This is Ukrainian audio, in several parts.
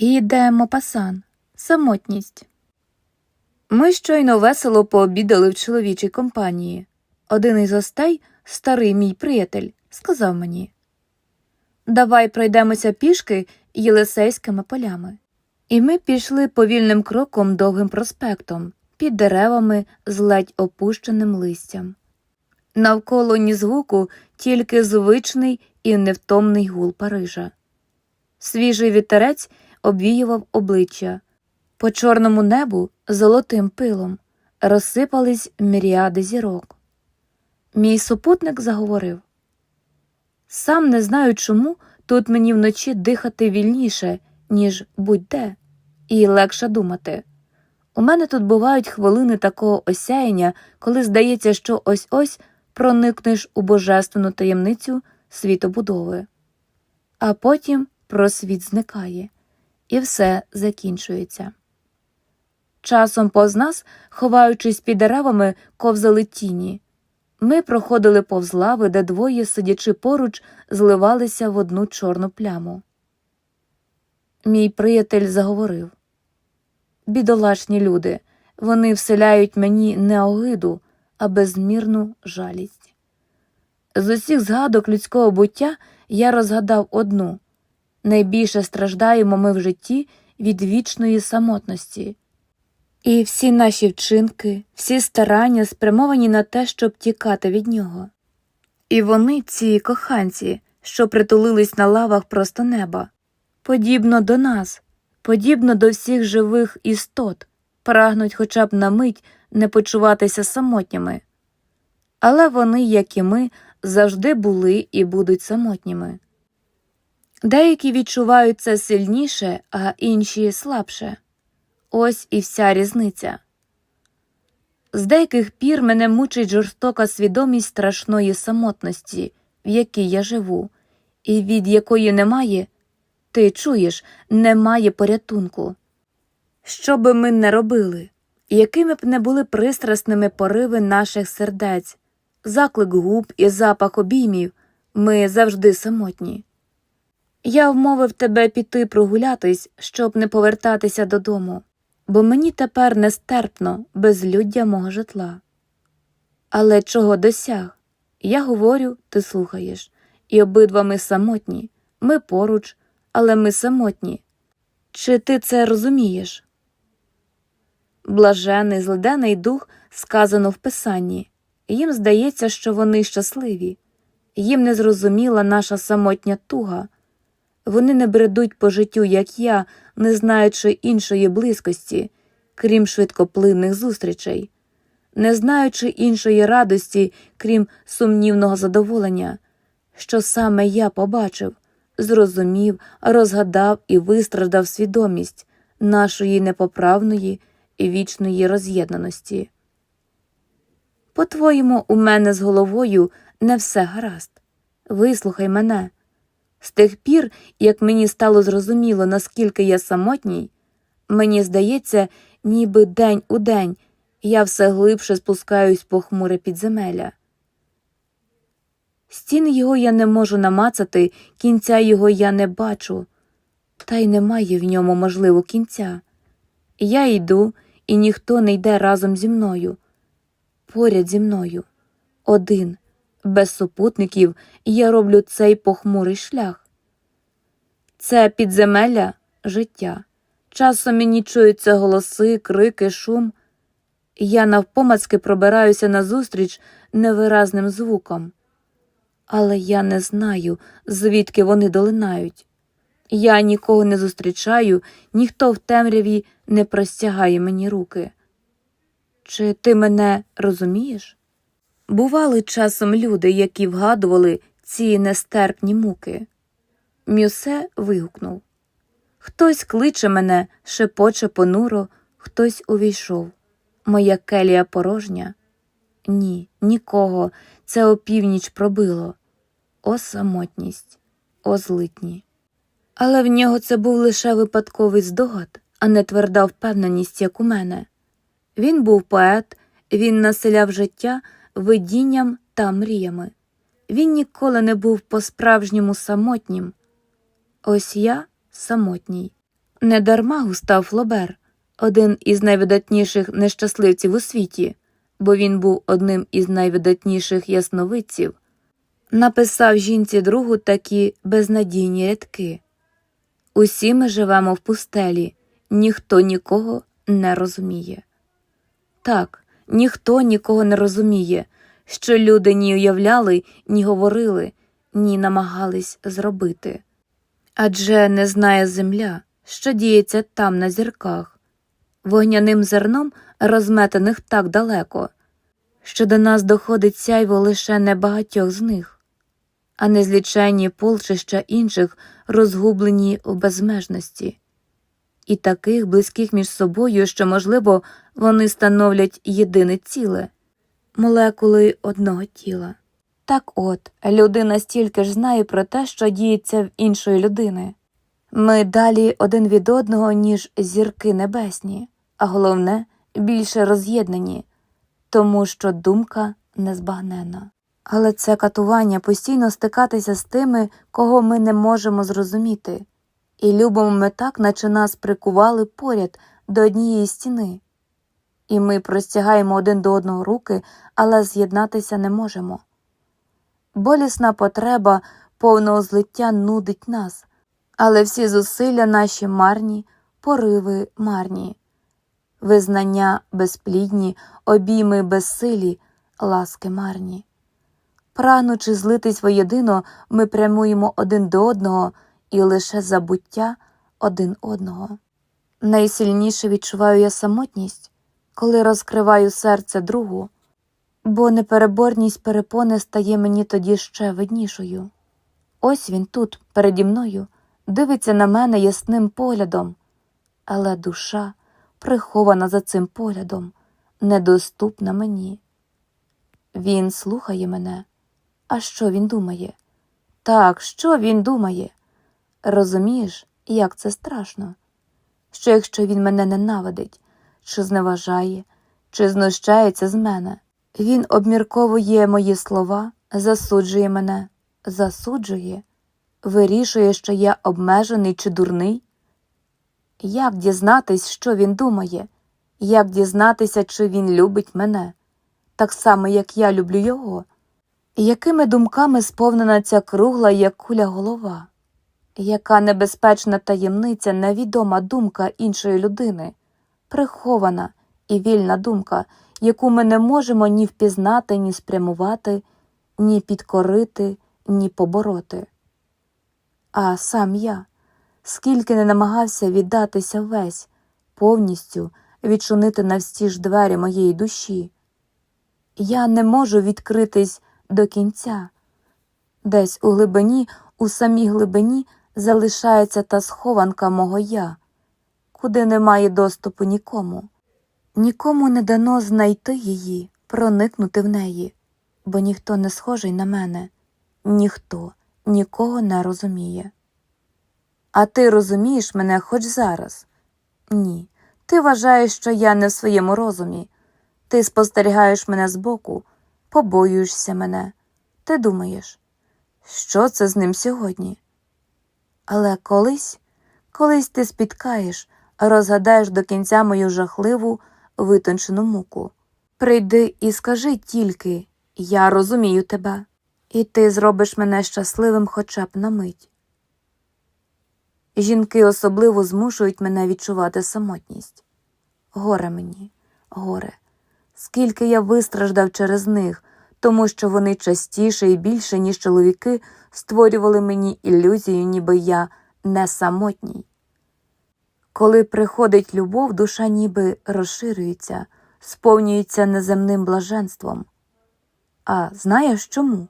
І де Мопасан, самотність. Ми щойно весело пообідали в чоловічій компанії. Один із гостей, старий мій приятель, сказав мені Давай пройдемося пішки Єлисейськими полями. І ми пішли повільним кроком довгим проспектом, під деревами з ледь опущеним листям. Навколо ні звуку, тільки звичний і невтомний гул Парижа. Свіжий вітерець обвіював обличчя. По чорному небу золотим пилом розсипались міріади зірок. Мій супутник заговорив Сам не знаю, чому тут мені вночі дихати вільніше, ніж будь-де, і легше думати. У мене тут бувають хвилини такого осяяння, коли здається, що ось ось проникнеш у божественну таємницю світобудови, а потім просвіт зникає, і все закінчується. Часом повз нас, ховаючись під деревами, ковзали тіні. Ми проходили повз лави, де двоє, сидячи поруч, зливалися в одну чорну пляму. Мій приятель заговорив Бідолашні люди, вони вселяють мені не огиду, а безмірну жалість. З усіх згадок людського буття я розгадав одну найбільше страждаємо ми в житті від вічної самотності. І всі наші вчинки, всі старання спрямовані на те, щоб тікати від нього. І вони, ці коханці, що притулились на лавах просто неба, подібно до нас, подібно до всіх живих істот, прагнуть хоча б на мить не почуватися самотніми. Але вони, як і ми, завжди були і будуть самотніми. Деякі відчувають це сильніше, а інші слабше. Ось і вся різниця. З деяких пір мене мучить жорстока свідомість страшної самотності, в якій я живу, і від якої немає, ти чуєш, немає порятунку. Що би ми не робили, якими б не були пристрасними пориви наших сердець, заклик губ і запах обіймів, ми завжди самотні. Я вмовив тебе піти прогулятись, щоб не повертатися додому, бо мені тепер нестерпно безлюддя мого житла. Але чого досяг? Я говорю, ти слухаєш, і обидва ми самотні, ми поруч, але ми самотні. Чи ти це розумієш? Блажений, злиденний дух сказано в Писанні, їм здається, що вони щасливі, їм не зрозуміла наша самотня туга. Вони не бредуть по життю, як я, не знаючи іншої близькості, крім швидкоплинних зустрічей, не знаючи іншої радості, крім сумнівного задоволення, що саме я побачив, зрозумів, розгадав і вистраждав свідомість нашої непоправної і вічної роз'єднаності. По-твоєму, у мене з головою не все гаразд. Вислухай мене. З тих пір, як мені стало зрозуміло, наскільки я самотній, мені здається, ніби день у день я все глибше спускаюсь по хмуре підземелля. Стін його я не можу намацати, кінця його я не бачу, та й немає в ньому, можливо, кінця. Я йду, і ніхто не йде разом зі мною, поряд зі мною, один без супутників я роблю цей похмурий шлях. Це підземелля життя. Часом мені чуються голоси, крики, шум. Я навпомацки пробираюся назустріч невиразним звуком. Але я не знаю, звідки вони долинають. Я нікого не зустрічаю, ніхто в темряві не простягає мені руки. Чи ти мене розумієш? Бували часом люди, які вгадували ці нестерпні муки. Мюсе вигукнув Хтось кличе мене, шепоче понуро, хтось увійшов. Моя келія порожня. Ні, нікого. Це опівніч пробило. О самотність, о злитні. Але в нього це був лише випадковий здогад, а не тверда впевненість, як у мене. Він був поет, він населяв життя видінням та мріями. Він ніколи не був по-справжньому самотнім. Ось я самотній, Недарма Густав Флобер, один із найвидатніших нещасливців у світі, бо він був одним із найвидатніших ясновидців, написав жінці другу такі безнадійні рядки. Усі ми живемо в пустелі, ніхто нікого не розуміє. Так, ніхто нікого не розуміє, що люди ні уявляли, ні говорили, ні намагались зробити. Адже не знає земля, що діється там на зірках, вогняним зерном розметених так далеко, що до нас доходить сяйво лише небагатьох з них, а незліченні полчища інших розгублені в безмежності, і таких близьких між собою, що, можливо, вони становлять єдине ціле молекули одного тіла. Так от, людина стільки ж знає про те, що діється в іншої людини. Ми далі один від одного, ніж зірки небесні, а головне, більше роз'єднані, тому що думка незбагнена. Але це катування постійно стикатися з тими, кого ми не можемо зрозуміти, і любимо ми так, наче нас прикували поряд до однієї стіни. І ми простягаємо один до одного руки, але з'єднатися не можемо. Болісна потреба повного злиття нудить нас, але всі зусилля наші марні, пориви марні, визнання безплідні, обійми безсилі, ласки марні. Прагнучи злитись воєдино, ми прямуємо один до одного і лише забуття один одного. Найсильніше відчуваю я самотність, коли розкриваю серце другу, бо непереборність перепони стає мені тоді ще виднішою. Ось він тут, переді мною, дивиться на мене ясним поглядом, але душа, прихована за цим поглядом, недоступна мені. Він слухає мене. А що він думає? Так, що він думає? Розумієш, як це страшно? Що якщо він мене ненавидить, чи зневажає, чи знущається з мене, він обмірковує мої слова, засуджує мене, засуджує, вирішує, що я обмежений чи дурний? Як дізнатись, що він думає? Як дізнатися, чи він любить мене, так само, як я люблю його? Якими думками сповнена ця кругла, як куля голова? Яка небезпечна таємниця, невідома думка іншої людини, прихована і вільна думка, яку ми не можемо ні впізнати, ні спрямувати, ні підкорити, ні побороти. А сам я, скільки не намагався віддатися весь, повністю відчинити навстіж двері моєї душі, я не можу відкритись до кінця. Десь у глибині, у самій глибині залишається та схованка мого я, куди немає доступу нікому. Нікому не дано знайти її, проникнути в неї, бо ніхто не схожий на мене, ніхто нікого не розуміє. А ти розумієш мене хоч зараз? Ні. Ти вважаєш, що я не в своєму розумі. Ти спостерігаєш мене збоку, побоюєшся мене. Ти думаєш, що це з ним сьогодні? Але колись, колись ти спіткаєш, розгадаєш до кінця мою жахливу, витончену муку. Прийди і скажи тільки я розумію тебе, і ти зробиш мене щасливим хоча б на мить. Жінки особливо змушують мене відчувати самотність. Горе мені, горе, скільки я вистраждав через них, тому що вони частіше і більше, ніж чоловіки, створювали мені ілюзію, ніби я не самотній. Коли приходить любов, душа ніби розширюється, сповнюється неземним блаженством. А знаєш чому?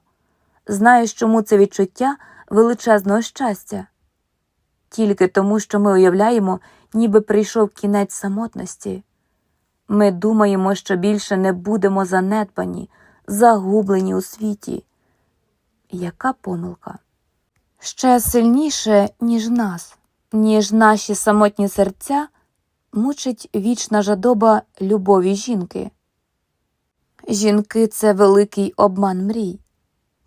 Знаєш, чому це відчуття величезного щастя? Тільки тому, що ми уявляємо, ніби прийшов кінець самотності. Ми думаємо, що більше не будемо занедбані, загублені у світі. Яка помилка? Ще сильніше, ніж нас, ніж наші самотні серця, мучить вічна жадоба любові жінки. Жінки це великий обман мрій.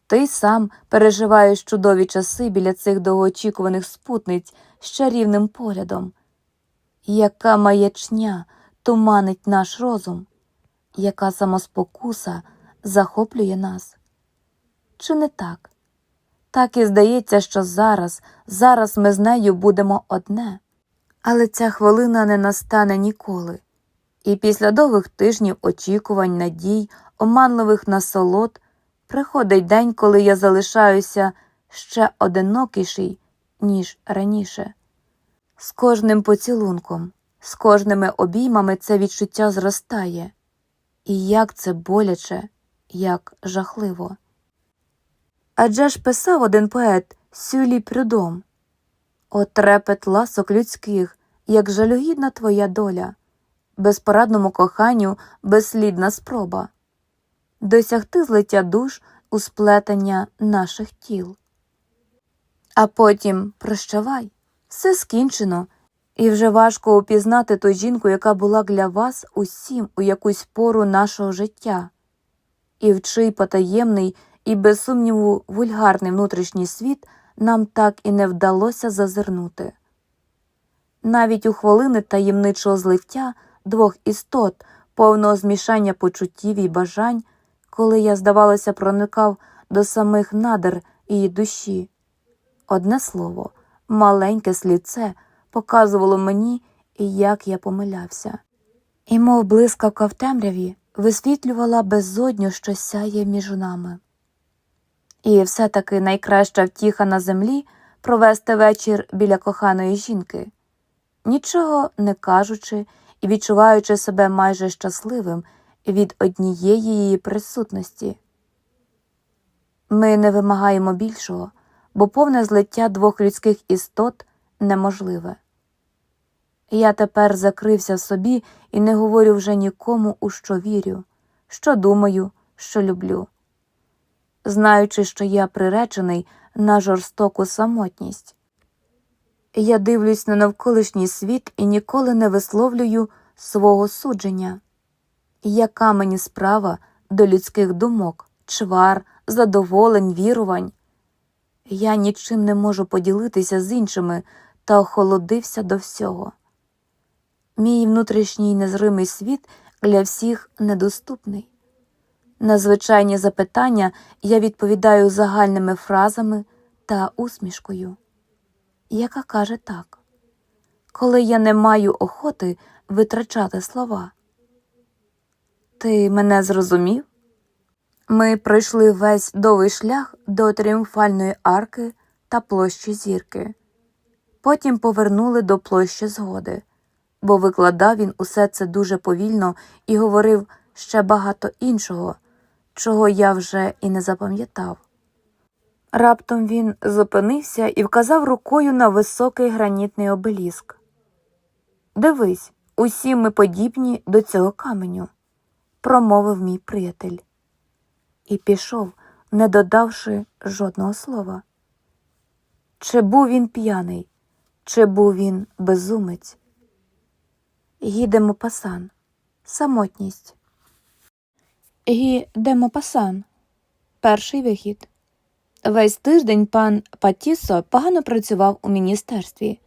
Ти сам переживаєш чудові часи біля цих довгоочікуваних спутниць з чарівним поглядом, яка маячня туманить наш розум, яка самоспокуса захоплює нас. Чи не так? Так і здається, що зараз, зараз ми з нею будемо одне. Але ця хвилина не настане ніколи. І після довгих тижнів очікувань, надій, оманливих насолод приходить день, коли я залишаюся ще одинокіший, ніж раніше. З кожним поцілунком, з кожними обіймами це відчуття зростає. І як це боляче, як жахливо. Адже ж писав один поет Сюлі Прюдом О трепет ласок людських, як жалюгідна твоя доля, безпорадному коханню безслідна спроба досягти злиття душ у сплетення наших тіл. А потім прощавай, все скінчено, і вже важко упізнати ту жінку, яка була для вас усім у якусь пору нашого життя, і в чий потаємний і, без сумніву, вульгарний внутрішній світ нам так і не вдалося зазирнути. Навіть у хвилини таємничого злиття двох істот, повного змішання почуттів і бажань, коли я, здавалося, проникав до самих надр її душі. Одне слово, маленьке слідце показувало мені, як я помилявся, і, мов блискавка в темряві, висвітлювала безодню, що сяє між нами. І все таки найкраща втіха на землі провести вечір біля коханої жінки, нічого не кажучи і відчуваючи себе майже щасливим від однієї її присутності. Ми не вимагаємо більшого, бо повне злиття двох людських істот неможливе. Я тепер закрився в собі і не говорю вже нікому, у що вірю, що думаю, що люблю. Знаючи, що я приречений на жорстоку самотність. Я дивлюсь на навколишній світ і ніколи не висловлюю свого судження. Яка мені справа до людських думок, чвар, задоволень, вірувань? Я нічим не можу поділитися з іншими та охолодився до всього. Мій внутрішній незримий світ для всіх недоступний. На звичайні запитання я відповідаю загальними фразами та усмішкою, яка каже так, коли я не маю охоти витрачати слова. Ти мене зрозумів? Ми пройшли весь довгий шлях до тріумфальної арки та площі зірки. Потім повернули до площі згоди, бо викладав він усе це дуже повільно і говорив ще багато іншого, чого я вже і не запам'ятав. Раптом він зупинився і вказав рукою на високий гранітний обеліск. Дивись, усі ми подібні до цього каменю, промовив мій приятель. І пішов, не додавши жодного слова. Чи був він п'яний, чи був він безумець? Гідемо пасан, самотність. Гідемо пасан. Перший вихід. Весь тиждень пан Патісо погано працював у міністерстві.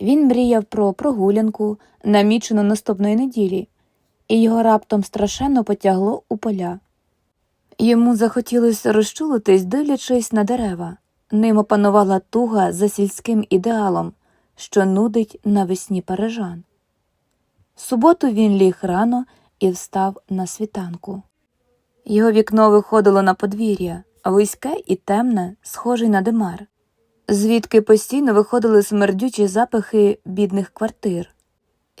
Він мріяв про прогулянку, намічену наступної неділі, і його раптом страшенно потягло у поля. Йому захотілося розчулитись, дивлячись на дерева. Ним опанувала туга за сільським ідеалом, що нудить навесні парижан. Суботу він ліг рано і встав на світанку. Його вікно виходило на подвір'я, вузьке і темне, схоже на димар, звідки постійно виходили смердючі запахи бідних квартир.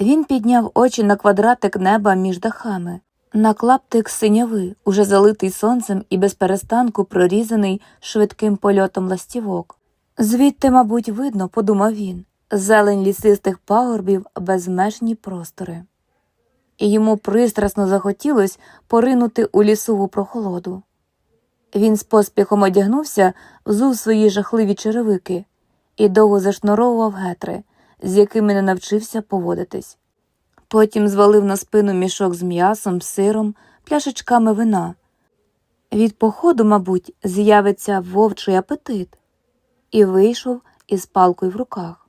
Він підняв очі на квадратик неба між дахами, на клаптик синяви, уже залитий сонцем і без перестанку прорізаний швидким польотом ластівок. Звідти, мабуть, видно, подумав він, зелень лісистих пагорбів, безмежні простори. І йому пристрасно захотілось поринути у лісову прохолоду. Він з поспіхом одягнувся, взув свої жахливі черевики і довго зашнуровував гетри, з якими не навчився поводитись. Потім звалив на спину мішок з м'ясом, сиром, пляшечками вина. Від походу, мабуть, з'явиться вовчий апетит, і вийшов із палкою в руках.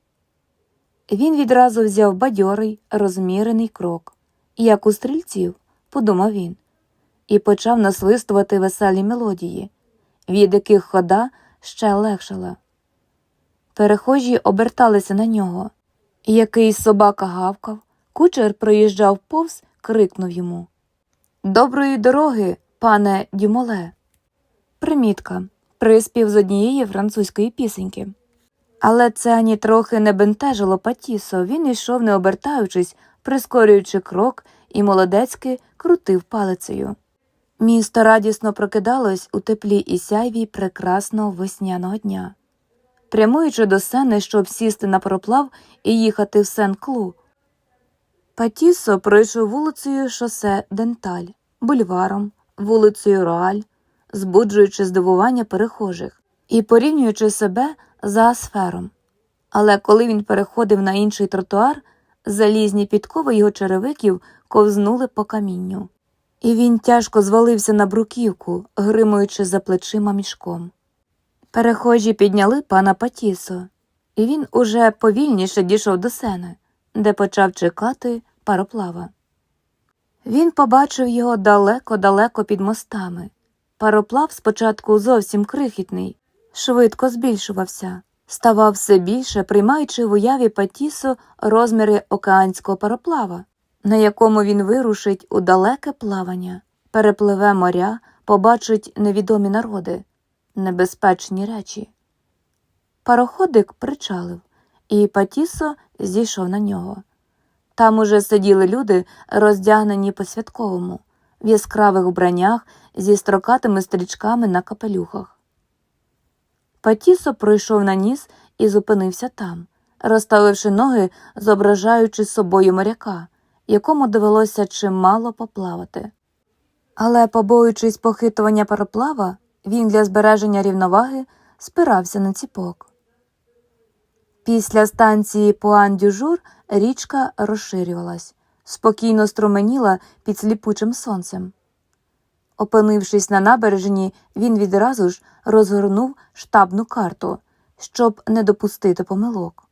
Він відразу взяв бадьорий, розмірений крок, як у стрільців, подумав він, і почав насвистувати веселі мелодії, від яких хода ще легшала. Перехожі оберталися на нього. Якийсь собака гавкав, кучер проїжджав повз, крикнув йому Доброї дороги, пане Дюмоле. Примітка. Приспів з однієї французької пісеньки. Але це ані трохи не бентежило Патісо, він йшов, не обертаючись, прискорюючи крок, і молодецьки крутив палицею. Місто радісно прокидалось у теплі і сяйві прекрасного весняного дня. Прямуючи до сени, щоб сісти на пароплав і їхати в Сен-Клу, Патісо пройшов вулицею шосе Денталь, бульваром, вулицею Роаль, збуджуючи здивування перехожих і порівнюючи себе за сфером. Але коли він переходив на інший тротуар, залізні підкови його черевиків ковзнули по камінню, і він тяжко звалився на бруківку, гримуючи за плечима мішком. Перехожі підняли пана Патісо, і він уже повільніше дійшов до сени, де почав чекати пароплава. Він побачив його далеко-далеко під мостами. Пароплав спочатку зовсім крихітний, швидко збільшувався, ставав все більше, приймаючи в уяві Патісо розміри океанського пароплава, на якому він вирушить у далеке плавання, перепливе моря, побачить невідомі народи, небезпечні речі. Пароходик причалив, і Патісо зійшов на нього. Там уже сиділи люди, роздягнені по святковому, в яскравих вбраннях зі строкатими стрічками на капелюхах. Патісо пройшов на ніс і зупинився там, розставивши ноги, зображаючи собою моряка, якому довелося чимало поплавати. Але, побоюючись похитування пароплава, він для збереження рівноваги спирався на ціпок. Після станції Пуан-Дюжур річка розширювалась, спокійно струменіла під сліпучим сонцем. Опинившись на набережні, він відразу ж розгорнув штабну карту, щоб не допустити помилок.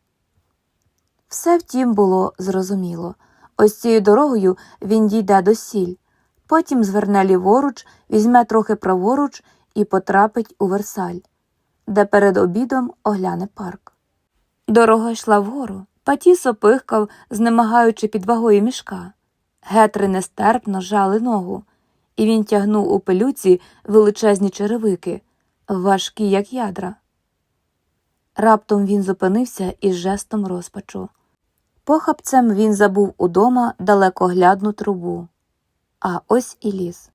Все втім було зрозуміло. Ось цією дорогою він дійде до сіль, потім зверне ліворуч, візьме трохи праворуч і потрапить у Версаль, де перед обідом огляне парк. Дорога йшла вгору. Патісо пихкав, знемагаючи під вагою мішка. Гетри нестерпно жали ногу, і він тягнув у пилюці величезні черевики, важкі, як ядра. Раптом він зупинився із жестом розпачу. Похапцем він забув удома далекоглядну трубу. А ось і ліс.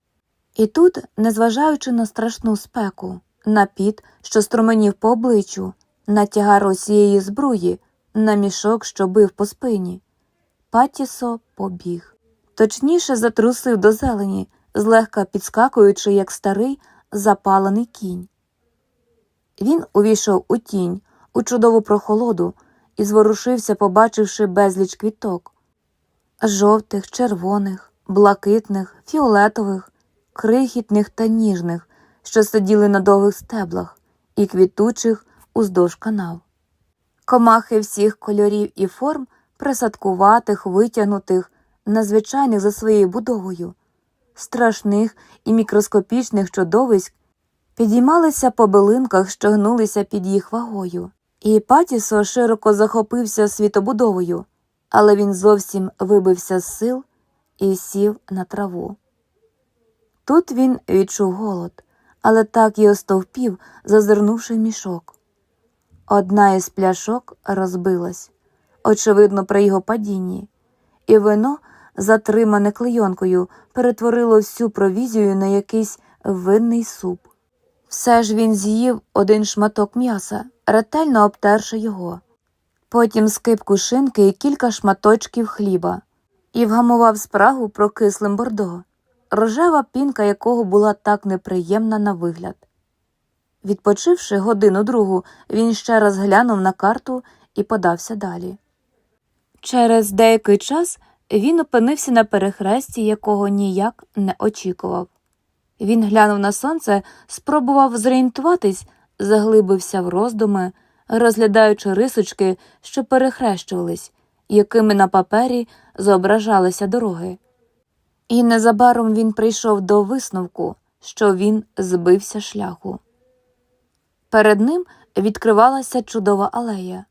І тут, незважаючи на страшну спеку, на піт, що струменів по обличчю, на тягар усієї збруї, на мішок, що бив по спині, Патісо побіг. Точніше затрусив до зелені, злегка підскакуючи, як старий запалений кінь. Він увійшов у тінь, у чудову прохолоду і зворушився, побачивши безліч квіток жовтих, червоних, блакитних, фіолетових, крихітних та ніжних, що сиділи на довгих стеблах, і квітучих уздовж канав. Комахи всіх кольорів і форм, присадкуватих, витягнутих, надзвичайних за своєю будовою, страшних і мікроскопічних чудовиськ підіймалися по билинках, що гнулися під їх вагою. І Патісо широко захопився світобудовою, але він зовсім вибився з сил і сів на траву. Тут він відчув голод, але так і остовпів, зазирнувши мішок. Одна із пляшок розбилась, очевидно, при його падінні, і вино, затримане клейонкою, перетворило всю провізію на якийсь винний суп. Все ж він з'їв один шматок м'яса, ретельно обтерши його, потім скипку шинки і кілька шматочків хліба, і вгамував спрагу прокислим бордо, рожева пінка якого була так неприємна на вигляд. Відпочивши годину другу, він ще раз глянув на карту і подався далі. Через деякий час він опинився на перехресті, якого ніяк не очікував. Він глянув на сонце, спробував зорієнтуватись, заглибився в роздуми, розглядаючи рисочки, що перехрещувались, якими на папері зображалися дороги. І незабаром він прийшов до висновку, що він збився шляху. Перед ним відкривалася чудова алея.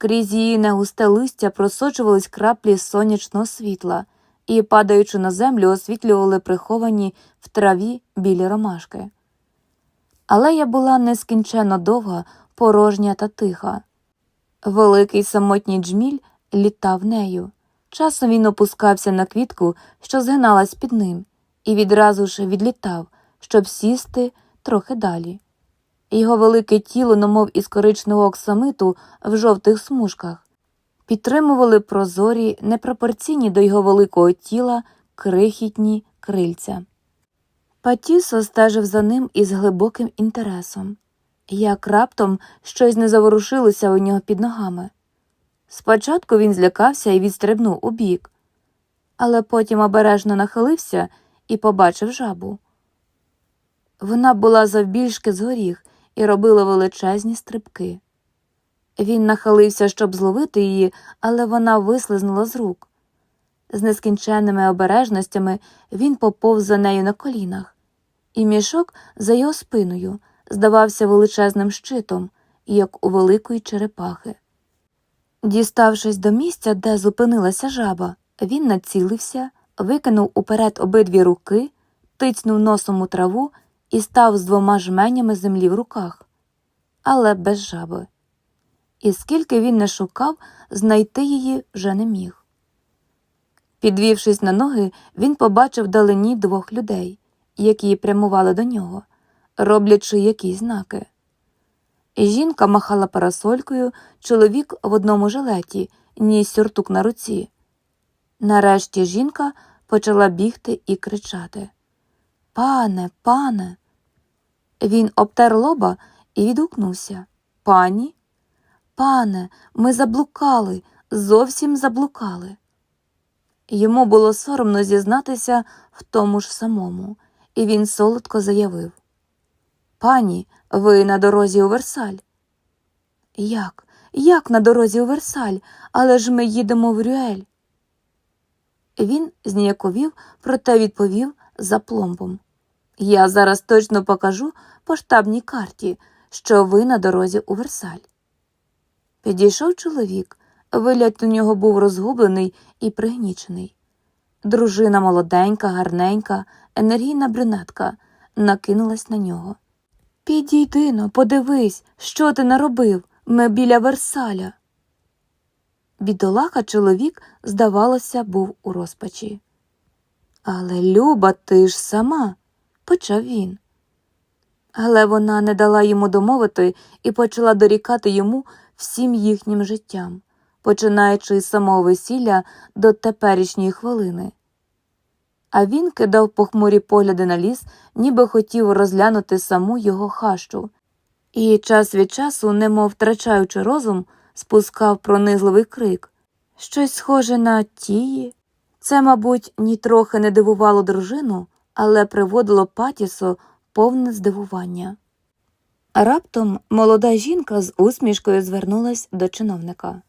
Крізь її негусте листя просочувались краплі сонячного світла і, падаючи на землю, освітлювали приховані в траві білі ромашки. Алея була нескінченно довга, порожня та тиха. Великий самотній джміль літав нею. Часом він опускався на квітку, що згиналась під ним, і відразу ж відлітав, щоб сісти трохи далі. Його велике тіло, немов із коричневого оксамиту в жовтих смужках, підтримували прозорі, непропорційні до його великого тіла крихітні крильця. Патісо стежив за ним із глибоким інтересом, як раптом щось не заворушилося у нього під ногами. Спочатку він злякався і відстрибнув у бік, але потім обережно нахилився і побачив жабу. Вона була завбільшки з горіх і робила величезні стрибки. Він нахилився, щоб зловити її, але вона вислизнула з рук. З нескінченними обережностями він поповз за нею на колінах, і мішок за його спиною здавався величезним щитом, як у великої черепахи. Діставшись до місця, де зупинилася жаба, він націлився, викинув уперед обидві руки, тицьнув носом у траву і став з двома жменями землі в руках, але без жаби. І скільки він не шукав, знайти її вже не міг. Підвівшись на ноги, він побачив вдалині двох людей, які прямували до нього, роблячи якісь знаки. Жінка махала парасолькою, чоловік в одному жилеті, ніс сюртук на руці. Нарешті жінка почала бігти і кричати Пане, пане. Він обтер лоба і відгукнувся Пані? Пане, ми заблукали, зовсім заблукали. Йому було соромно зізнатися в тому ж самому, і він солодко заявив Пані, ви на дорозі у Версаль. Як? Як на дорозі у Версаль, але ж ми їдемо в Рюель. Він зніяковів, проте відповів за пломбом. Я зараз точно покажу по штабній карті, що ви на дорозі у Версаль. Підійшов чоловік, вигляд у нього був розгублений і пригнічений. Дружина молоденька, гарненька, енергійна брюнетка накинулась на нього. Підійди но, подивись, що ти наробив. Ми біля Версаля. Бідолаха чоловік, здавалося, був у розпачі. Але Люба, ти ж сама, почав він. Але вона не дала йому домовити і почала дорікати йому всім їхнім життям, починаючи з самого весілля до теперішньої хвилини. А він кидав похмурі погляди на ліс, ніби хотів розглянути саму його хащу, і час від часу, немов втрачаючи розум, спускав пронизливий крик. Щось схоже на тії. Це, мабуть, нітрохи не дивувало дружину, але приводило Патісо повне здивування. Раптом молода жінка з усмішкою звернулась до чиновника.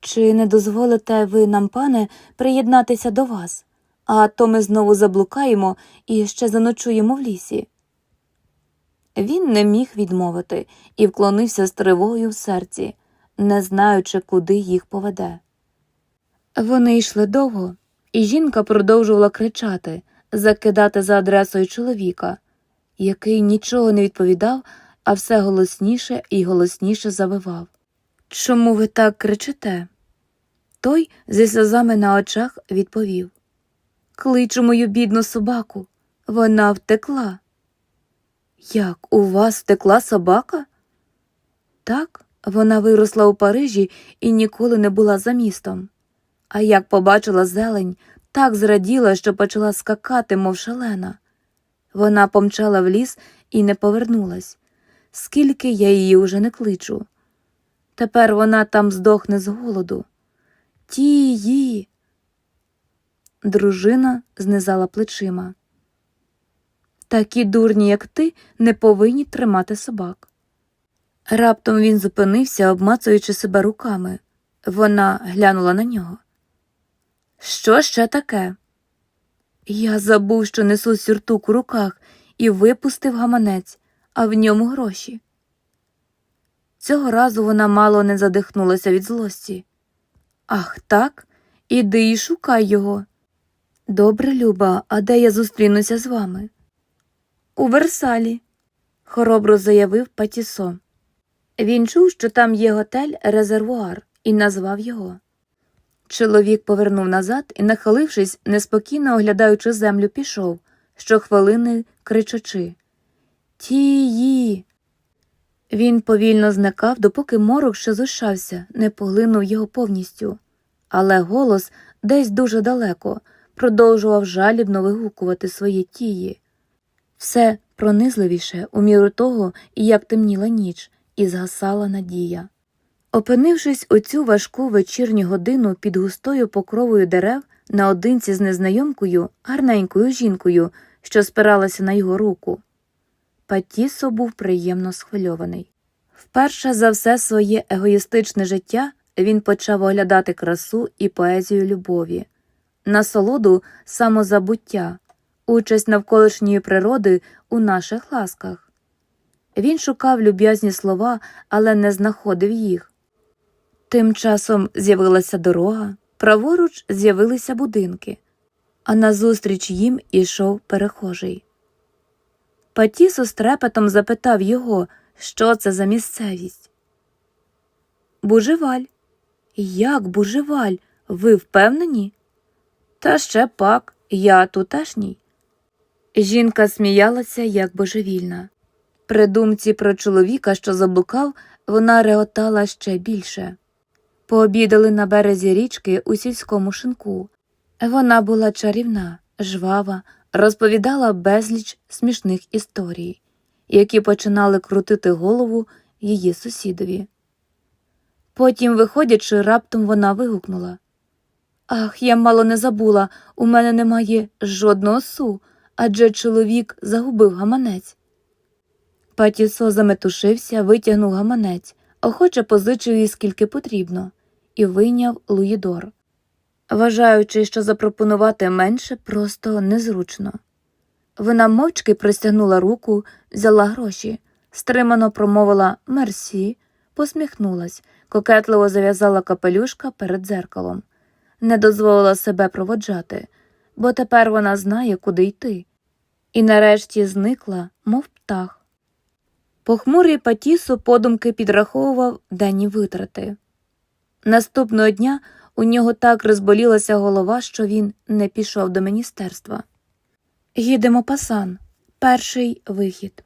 Чи не дозволите ви нам, пане, приєднатися до вас? А то ми знову заблукаємо і ще заночуємо в лісі. Він не міг відмовити і вклонився з тривогою в серці, не знаючи, куди їх поведе. Вони йшли довго, і жінка продовжувала кричати, закидати за адресою чоловіка, який нічого не відповідав, а все голосніше і голосніше завивав. Чому ви так кричите? Той зі сльозами на очах відповів Кличу мою бідну собаку. Вона втекла. Як у вас втекла собака? Так, вона виросла у Парижі і ніколи не була за містом. А як побачила зелень, так зраділа, що почала скакати, мов шалена. Вона помчала в ліс і не повернулась, скільки я її уже не кличу. Тепер вона там здохне з голоду. Тії. Дружина знизала плечима. Такі дурні, як ти, не повинні тримати собак. Раптом він зупинився, обмацуючи себе руками. Вона глянула на нього. Що ще таке? Я забув, що несу сюртук у руках, і випустив гаманець, а в ньому гроші. Цього разу вона мало не задихнулася від злості. Ах, так? Іди і шукай його. Добре, Люба, а де я зустрінуся з вами? У Версалі, хоробро заявив Патісо. Він чув, що там є готель резервуар, і назвав його. Чоловік повернув назад і, нахилившись, неспокійно оглядаючи землю, пішов, щохвилини кричачи Тії. Він повільно зникав, допоки морок, що зущався, не поглинув його повністю. Але голос десь дуже далеко продовжував жалібно вигукувати свої тії. Все пронизливіше у міру того, як темніла ніч, і згасала надія. Опинившись у цю важку вечірню годину під густою покровою дерев наодинці з незнайомкою, гарненькою жінкою, що спиралася на його руку, Патісо був приємно схвильований. Вперше за все своє егоїстичне життя він почав оглядати красу і поезію любові, насолоду самозабуття, участь навколишньої природи у наших ласках. Він шукав люб'язні слова, але не знаходив їх. Тим часом з'явилася дорога, праворуч з'явилися будинки, а назустріч їм ішов перехожий. Патісо з трепетом запитав його, що це за місцевість. Бужеваль. Як бужеваль? Ви впевнені? Та ще пак, я тутешній. Жінка сміялася, як божевільна. При думці про чоловіка, що заблукав, вона реготала ще більше. Пообідали на березі річки у сільському шинку. Вона була чарівна, жвава, розповідала безліч смішних історій, які починали крутити голову її сусідові. Потім, виходячи, раптом вона вигукнула Ах, я мало не забула, у мене немає жодного су, адже чоловік загубив гаманець. Патісо заметушився, витягнув гаманець, охоче позичив їй скільки потрібно, і вийняв Луїдор, вважаючи, що запропонувати менше просто незручно. Вона мовчки простягнула руку, взяла гроші, стримано промовила мерсі, посміхнулась, кокетливо зав'язала капелюшка перед дзеркалом, не дозволила себе проводжати, бо тепер вона знає, куди йти, і нарешті зникла, мов птах. Похмурий Патісо подумки підраховував дані витрати. Наступного дня у нього так розболілася голова, що він не пішов до міністерства. Їдемо пасан, перший вихід.